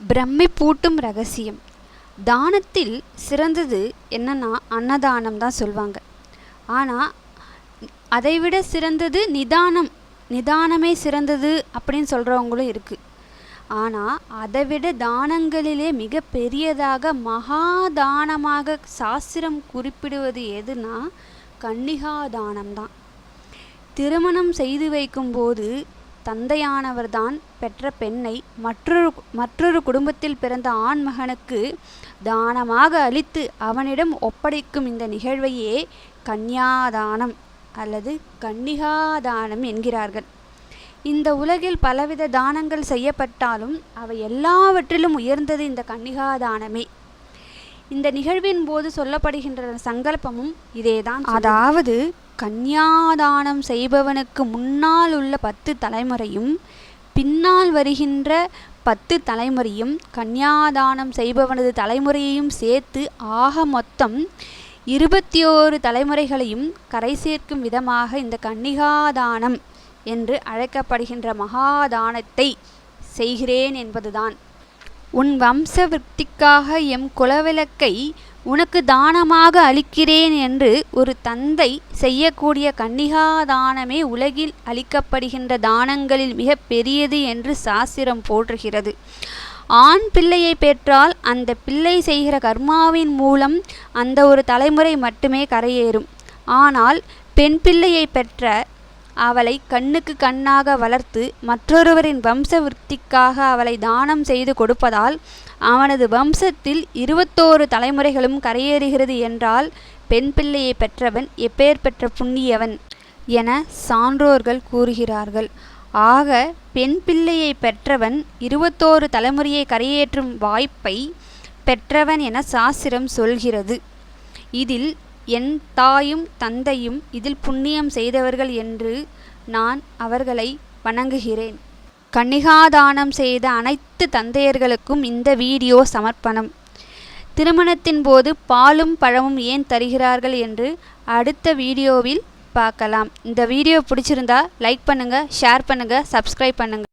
பிரம்மை பூட்டும் ரகசியம். தானத்தில் சிறந்தது என்னன்னா அன்னதானம் தான் சொல்லுவாங்க ஆனால் அதைவிட சிறந்தது நிதானம். நிதானமே சிறந்தது அப்படின்னு சொல்கிறவங்களும் இருக்குது ஆனால் அதைவிட தானங்களிலே மிக பெரியதாக மகாதானமாக சாஸ்திரம் குறிப்பிடுவது எதுனா கன்னிகா தானம் தான். திருமணம் செய்து வைக்கும்போது தந்தையானவர்தான் பெற்ற பெண்ணை மற்றொரு மற்றொரு குடும்பத்தில் பிறந்த ஆண்மகனுக்கு தானமாக அளித்து அவனிடம் ஒப்படைக்கும் இந்த நிகழ்வையே கன்யாதானம் அல்லது கன்னிகாதானம் என்கிறார்கள். இந்த உலகில் பலவித தானங்கள் செய்யப்பட்டாலும் அவை எல்லாவற்றிலும் உயர்ந்தது இந்த கன்னிகாதானமே. இந்த நிகழ்வின் போது சொல்லப்படுகின்ற சங்கல்பமும் இதேதான் அதாவது கன்யாதானம் செய்பவனுக்கு முன்னால் உள்ள பத்து தலைமுறையும் பின்னால் வருகின்ற பத்து தலைமுறையும் கன்யாதானம் செய்பவனது தலைமுறையையும் சேர்த்து ஆக மொத்தம் இருபத்தி ஓரு தலைமுறைகளையும் கரை சேர்க்கும் விதமாக இந்த கன்னிகாதானம் என்று அழைக்கப்படுகின்ற மகாதானத்தை செய்கிறேன் என்பதுதான். உன் வம்சவிருத்திக்காக எம் குலவிளக்கை உனக்கு தானமாக அளிக்கிறேன் என்று ஒரு தந்தை செய்யக்கூடிய கன்னிகாதானமே உலகில் அளிக்கப்படுகின்ற தானங்களில் மிக பெரியது என்று சாஸ்திரம் போற்றுகிறது. ஆண் பிள்ளையை பெற்றால் அந்த பிள்ளை செய்கிற கர்மாவின் மூலம் அந்த ஒரு தலைமுறை மட்டுமே கரையேறும். ஆனால் பெண் பிள்ளையை பெற்ற அவளை கண்ணுக்கு கண்ணாக வளர்த்து மற்றொருவரின் வம்ச விருத்திக்காக அவளை தானம் செய்து கொடுப்பதால் அவனது வம்சத்தில் இருபத்தோரு தலைமுறைகளும் கரையேறுகிறது என்றால் பெண் பிள்ளையை பெற்றவன் எப்பேர் பெற்ற புண்ணியவன் என சான்றோர்கள் கூறுகிறார்கள். ஆக பெண் பிள்ளையை பெற்றவன் இருபத்தோரு தலைமுறையை கரையேற்றும் வாய்ப்பை பெற்றவன் என சாஸ்திரம் சொல்கிறது. இதில் என் தாயும் தந்தையும் இதில் புண்ணியம் செய்தவர்கள் என்று நான் அவர்களை வணங்குகிறேன். கன்னிகாதானம் செய்த அனைத்து தந்தையர்களுக்கும் இந்த வீடியோ சமர்ப்பணம். திருமணத்தின் போது பாலும் பழமும் ஏன் தருகிறார்கள் என்று அடுத்த வீடியோவில் பார்க்கலாம். இந்த வீடியோ பிடிச்சிருந்தா லைக் பண்ணுங்கள் ஷேர் பண்ணுங்கள் சப்ஸ்கிரைப் பண்ணுங்கள்